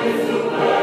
Ісусе.